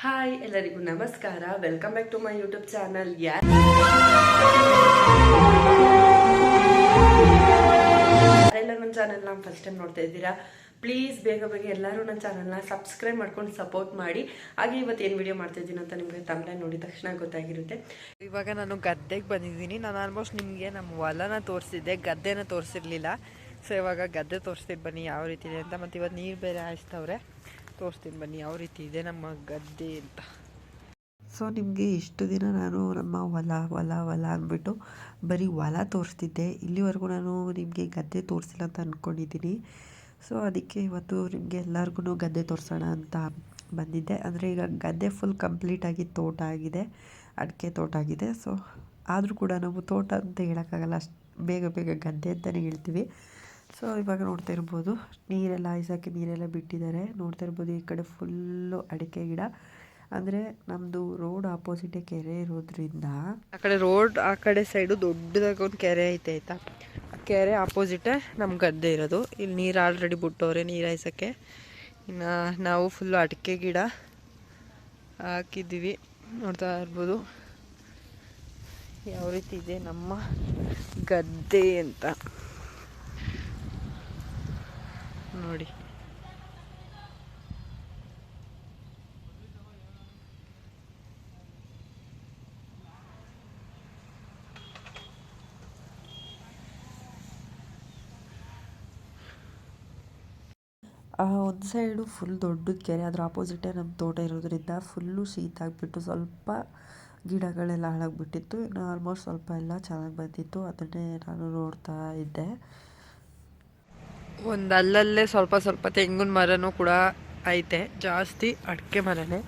Hi, ಎಲ್ಲರಿಗೂ ನಮಸ್ಕಾರ. Welcome back to my YouTube channel ಯಾರು ಯಾರೆಲ್ಲ ನನ್ನ ಚಾನಲ್ನ ಫಸ್ಟ್ ಟೈಮ್ ನೋಡ್ತಾ ಇದ್ದೀರಾ ಪ್ಲೀಸ್ ಬೇಗ ಬೇಗ ಎಲ್ಲರೂ ನನ್ನ ಚಾನಲ್ನ ಸಬ್ಸ್ಕ್ರೈಬ್ ಮಾಡ್ಕೊಂಡು ಸಪೋರ್ಟ್ ಮಾಡಿ. ಹಾಗೆ ಇವತ್ತು ಏನು ವಿಡಿಯೋ ಮಾಡ್ತಾ ಇದ್ದೀನಿ ಅಂತ ನಿಮಗೆ ತಮ್ಮನೆ ನೋಡಿದ ತಕ್ಷಣ ಗೊತ್ತಾಗಿರುತ್ತೆ. ಇವಾಗ ನಾನು ಗದ್ದೆಗೆ ಬಂದಿದ್ದೀನಿ. ನಾನು ಆಲ್ಮೋಸ್ಟ್ ನಿಮಗೆ ನಮ್ಮ ಹೊಲನ ತೋರಿಸಿದ್ದೆ. ಗದ್ದೆನ ತೋರಿಸಿರ್ಲಿಲ್ಲ. ಸೊ ಇವಾಗ ಗದ್ದೆ ತೋರಿಸ್ತೀವಿ ಬನ್ನಿ, ಯಾವ ರೀತಿ ಇದೆ ಅಂತ. ಮತ್ತು ಇವತ್ತು ನೀರು ಬೇರೆ ಹಾಯಿಸ್ತವ್ರೆ ತೋರಿಸ್ತೀನಿ ಬನ್ನಿ, ಯಾವ ರೀತಿ ಇದೆ ನಮ್ಮ ಗದ್ದೆ ಅಂತ. ಸೊ ನಿಮಗೆ ಇಷ್ಟು ದಿನ ನಾನು ನಮ್ಮ ಹೊಲ ಹೊಲ ಹೊಲ ಅಂದ್ಬಿಟ್ಟು ಬರೀ ಹೊಲ ತೋರಿಸ್ತಿದ್ದೆ. ಇಲ್ಲಿವರೆಗೂ ನಾನು ನಿಮಗೆ ಗದ್ದೆ ತೋರಿಸಿಲ್ಲ ಅಂತ ಅಂದ್ಕೊಂಡಿದ್ದೀನಿ ಸೊ ಅದಕ್ಕೆ ಇವತ್ತು ನಿಮಗೆ ಎಲ್ಲರಿಗೂ ಗದ್ದೆ ತೋರಿಸೋಣ ಅಂತ ಬಂದಿದ್ದೆ. ಅಂದರೆ ಈಗ ಗದ್ದೆ ಫುಲ್ ಕಂಪ್ಲೀಟಾಗಿ ತೋಟ ಆಗಿದೆ, ಅಡಿಕೆ ತೋಟ ಆಗಿದೆ. ಸೊ ಆದರೂ ಕೂಡ ನಾವು ತೋಟ ಅಂತ ಹೇಳೋಕ್ಕಾಗಲ್ಲ, ಅಷ್ಟು ಬೇಗ ಬೇಗ ಗದ್ದೆ ಅಂತಲೇ ಹೇಳ್ತೀವಿ. ಸೊ ಇವಾಗ ನೋಡ್ತಾ ಇರ್ಬೋದು, ನೀರೆಲ್ಲ ಹಾಯ್ಸೋಕ್ಕೆ ನೀರೆಲ್ಲ ಬಿಟ್ಟಿದ್ದಾರೆ. ನೋಡ್ತಾ ಇರ್ಬೋದು, ಈ ಕಡೆ ಫುಲ್ಲು ಅಡಿಕೆ ಗಿಡ. ಅಂದರೆ ನಮ್ಮದು ರೋಡ್ ಆಪೋಸಿಟೇ ಕೆರೆ ಇರೋದ್ರಿಂದ ಆ ಕಡೆ ರೋಡ್ ಆ ಕಡೆ ಸೈಡು ದೊಡ್ಡದಾಗಿ ಒಂದು ಕೆರೆ ಐತೆ, ಆಯ್ತಾ? ಆ ಕೆರೆ ಆಪೋಸಿಟೇ ನಮ್ಮ ಗದ್ದೆ ಇರೋದು. ಇಲ್ಲಿ ನೀರು ಆಲ್ರೆಡಿ ಬಿಟ್ಟವ್ರೆ, ನೀರು ಹಾಯ್ಸೋಕ್ಕೆ ಇನ್ನು ನಾವು ಫುಲ್ಲು ಅಡಿಕೆ ಗಿಡ ಹಾಕಿದ್ದೀವಿ. ನೋಡ್ತಾ ಇರ್ಬೋದು. ಯಾವ ರೀತಿ ಇದೆ ನಮ್ಮ ಗದ್ದೆ ಅಂತ. ನೋಡಿ. ಒಂದು ಸೈಡು ಫುಲ್ ದೊಡ್ಡ ಕೆರೆ, ಅದ್ರ ಆಪೋಸಿಟೇ ನಮ್ಮ ತೋಟ ಇರೋದ್ರಿಂದ ಫುಲ್ಲು ಶೀತ ಆಗಿಬಿಟ್ಟು ಸ್ವಲ್ಪ ಗಿಡಗಳೆಲ್ಲ ಹಾಳಾಗಿಬಿಟ್ಟಿತ್ತು. ಇನ್ನು ಆಲ್ಮೋಸ್ಟ್ ಸ್ವಲ್ಪ ಎಲ್ಲ ಚೆನ್ನಾಗಿ ಬಂದಿತ್ತು. ಅದನ್ನೇ ನಾನು ನೋಡ್ತಾ ಇದ್ದೆ. ಒಂದು ಅಲ್ಲಲ್ಲೇ ಸ್ವಲ್ಪ ಸ್ವಲ್ಪ ತೆಂಗಿನ ಮರನೂ ಕೂಡ ಐತೆ, ಜಾಸ್ತಿ ಅಡಿಕೆ ಮರನೇ.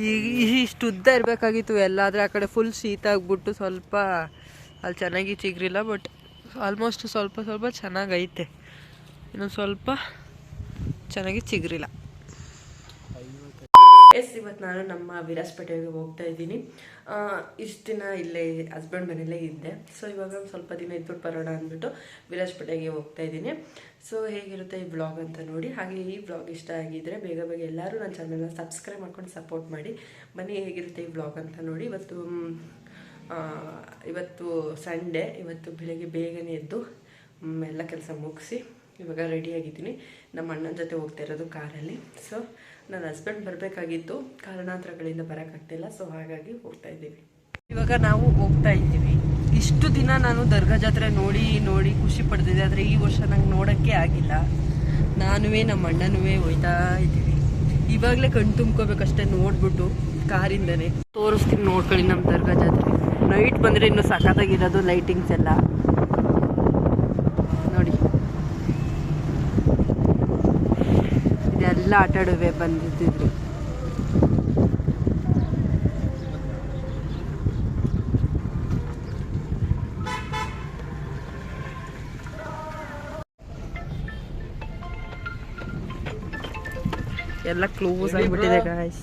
ಈಗ ಇಷ್ಟು ಉದ್ದ ಇರಬೇಕಾಗಿತ್ತು ಎಲ್ಲ ಆದರೆ ಆ ಕಡೆ ಫುಲ್ ಶೀತ ಆಗಿಬಿಟ್ಟು ಸ್ವಲ್ಪ ಅಲ್ಲಿ ಚೆನ್ನಾಗಿ ಚಿಗ್ರಿಲ್ಲ ಬಟ್ ಆಲ್ಮೋಸ್ಟ್ ಸ್ವಲ್ಪ ಸ್ವಲ್ಪ ಚೆನ್ನಾಗೈತೆ. ಇನ್ನು ಸ್ವಲ್ಪ ಚೆನ್ನಾಗಿ ಚಿಗುರಿಲ್ಲ. ಎಸ್, ಇವತ್ತು ನಾನು ನಮ್ಮ ವಿರಾಜಪೇಟೆಗೆ ಹೋಗ್ತಾ ಇದ್ದೀನಿ. ಇಷ್ಟು ದಿನ ಇಲ್ಲೇ ಹಸ್ಬೆಂಡ್ ಮನೇಲೇ ಇದ್ದೆ. ಸೊ ಇವಾಗ ಒಂದು ಸ್ವಲ್ಪ ದಿನ ಇದ್ಬಿಟ್ಟು ಬರೋಣ ಅಂದ್ಬಿಟ್ಟು ವಿರಾಜಪೇಟೆಗೆ ಹೋಗ್ತಾ ಇದ್ದೀನಿ. ಸೊ ಹೇಗಿರುತ್ತೆ ಈ ಬ್ಲಾಗ್ ಅಂತ ನೋಡಿ. ಹಾಗೆ ಈ ಬ್ಲಾಗ್ ಇಷ್ಟ ಆಗಿದ್ರೆ ಬೇಗ ಬೇಗ ಎಲ್ಲರೂ ನನ್ನ ಚಾನಲ್ನ ಸಬ್ಸ್ಕ್ರೈಬ್ ಮಾಡ್ಕೊಂಡು ಸಪೋರ್ಟ್ ಮಾಡಿ. ಬನ್ನಿ ಹೇಗಿರುತ್ತೆ ಈ ಬ್ಲಾಗ್ ಅಂತ ನೋಡಿ. ಇವತ್ತು ಇವತ್ತು ಸಂಡೇ ಇವತ್ತು ಬೆಳಗ್ಗೆ ಬೇಗನೆ ಎದ್ದು ಎಲ್ಲ ಕೆಲಸ ಮುಗಿಸಿ. ಇವಾಗ ರೆಡಿಯಾಗಿದ್ದೀನಿ ನಮ್ಮ ಅಣ್ಣನ ಜೊತೆ ಹೋಗ್ತಾ ಇರೋದು ಕಾರಲ್ಲಿ. ಸೊ ನನ್ನ ಹಸ್ಬೆಂಡ್ ಬರಬೇಕಾಗಿತ್ತು. ಕಾರಣಾಂತರಗಳಿಂದ ಬರೋಕ್ಕಾಗ್ತಿಲ್ಲ ಸೊ ಹಾಗಾಗಿ ಹೋಗ್ತಾ ಇದ್ದೀವಿ. ಇವಾಗ ನಾವು ಹೋಗ್ತಾ ಇದ್ದೀವಿ. ಇಷ್ಟು ದಿನ ನಾನು ದರ್ಗಾ ಜಾತ್ರೆ ನೋಡಿ ನೋಡಿ ಖುಷಿ ಪಡ್ತಿದ್ದೆ. ಆದರೆ ಈ ವರ್ಷ ನಂಗೆ ನೋಡೋಕ್ಕೆ ಆಗಿಲ್ಲ. ನಾನುವೇ ನಮ್ಮ ಅಣ್ಣನೂ ಹೋಯ್ತಾ ಇದ್ದೀವಿ. ಇವಾಗಲೇ ಕಣ್ ತುಂಬ್ಕೋಬೇಕಷ್ಟೇ ನೋಡ್ಬಿಟ್ಟು ಕಾರಿಂದನೇ. ತೋರಿಸ್ತೀನಿ ನೋಡ್ಕೊಳ್ಳಿ ನಮ್ಮ ದರ್ಗಾ ಜಾತ್ರೆ. ನೈಟ್ ಬಂದರೆ ಇನ್ನೂ ಸಖತ್ತಾಗಿರೋದು ಲೈಟಿಂಗ್ಸ್ ಎಲ್ಲ ನೋಡಿ ಇದೆಲ್ಲ ಆಟ ಆಡುವೆ ಬಂದಿದ್ದಿದ್ರು. ಎಲ್ಲ ಕ್ಲೋಸ್ ಆಗಿಬಿಟ್ಟಿದೆ ಗಾಯ್ಸ್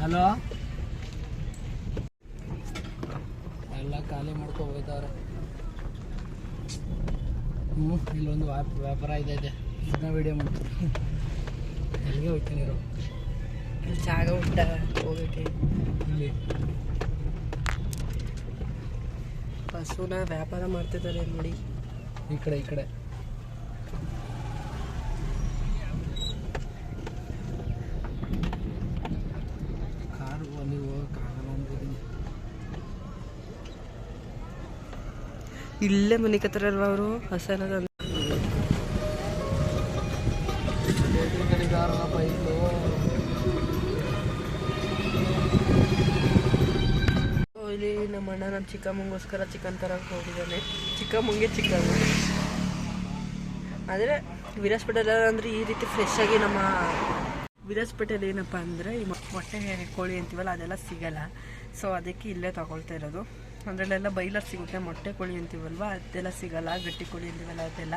ಹಲೋ. ಎಲ್ಲ ಖಾಲಿ ಮಾಡ್ಕೊ ಹೋಯ್ತವ್ರೆ ಹ್ಞೂ ಇಲ್ಲೊಂದು ವ್ಯಾಪ ವ್ಯಾಪಾರ ಇದೆ ಇದನ್ನ ವಿಡಿಯೋ ಮಾಡ್ತೀನಿ. ಅಲ್ಲಿಗೆ ಹೋಗ್ತೀನಿ ಇರೋ. ಜಾಗ ಉಂಟ ಹೋಗಕ್ಕೆ ಇಲ್ಲಿ. ಹಸುನ ವ್ಯಾಪಾರ ಮಾಡ್ತಿದ್ದಾರೆ ನೋಡಿ. ಈ ಕಡೆ ಈ ಕಡೆ ಕಾರು ಅಲ್ಲಿ ಹೋಗಕ್ಕಾಗಲ್ಲ ಅನ್ಕೋತೀನಿ ಇಲ್ಲೇ ಮನೆ ಕತ್ತಾರಲ್ವ ಅವರು? ಹಸನದ ಇಲ್ಲಿ ನಮ್ಮ ಅಣ್ಣ ನಮ್ಮ ಚಿಕ್ಕಮ್ಮಂಗೋಸ್ಕರ ಚಿಕನ್ ತರಕ್ಕೆ ಹೋಗಿದ್ದಾನೆ. ಚಿಕ್ಕಮ್ಮಂಗೆ ಚಿಕನ್ ಆದರೆ ವಿರಾಜಪೇಟೆಲ್ಲ ಅಂದರೆ ಈ ರೀತಿ ಫ್ರೆಶ್ ಆಗಿ ನಮ್ಮ ವಿರಾಜಪೇಟೆಯಲ್ಲಿ ಏನಪ್ಪ ಅಂದರೆ ಈ ಮೊಟ್ಟೆ ಕೋಳಿ ಅಂತೀವಲ್ಲ, ಅದೆಲ್ಲ ಸಿಗಲ್ಲ. ಸೊ ಅದಕ್ಕೆ ಇಲ್ಲೇ ತಗೊಳ್ತಾ ಇರೋದು. ಅದರಲ್ಲೆಲ್ಲ ಬೈಲರ್ ಸಿಗುತ್ತೆ, ಮೊಟ್ಟೆ ಕೋಳಿ ಅಂತೀವಲ್ವ? ಅದೆಲ್ಲ ಸಿಗಲ್ಲ, ಗಟ್ಟಿ ಕೋಳಿ ಅಂತೀವಲ್ಲ, ಅದೆಲ್ಲ.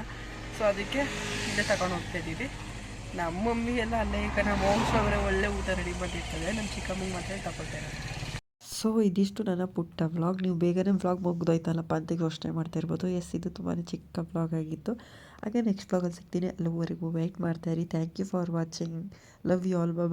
ಸೊ ಅದಕ್ಕೆ ಇಲ್ಲೇ ತಗೊಂಡು ಹೋಗ್ತಾ ಇದ್ದೀವಿ. ನಮ್ಮ ಮಮ್ಮಿ ಎಲ್ಲ ಅಲ್ಲೇ, ಈಗ ನಮ್ಮ ಅವರೇ ಒಳ್ಳೆ ಊಟ ರೆಡಿ ಮಾಡಿರ್ತದೆ ನಮ್ಮ ಚಿಕ್ಕಮ್ಮಿಗೆ ಮಾತ್ರ ತಗೊಳ್ತಾ ಇರೋದು. ಸೊ ಇದಿಷ್ಟು ನನ್ನ ಪುಟ್ಟ ವ್ಲಾಗ್ ನೀವು ಬೇಗನೆ ವ್ಲಾಗ್ ಮುಗ್ದೋಯ್ತಲ್ಲಪ್ಪ ಅಂತ ಯೋಚನೆ ಮಾಡ್ತಾ ಇರ್ಬೋದು. ಎಸ್ ಇದು ತುಂಬಾ ಚಿಕ್ಕ ವ್ಲಾಗ್ ಆಗಿತ್ತು. ಹಾಗೆ ನೆಕ್ಸ್ಟ್ ವ್ಲಾಗಲ್ಲಿ ಸಿಗ್ತೀನಿ. ಅಲ್ಲಿವರೆಗೂ wait ಮಾಡ್ತಾಯಿರಿ thank you for watching love you all bye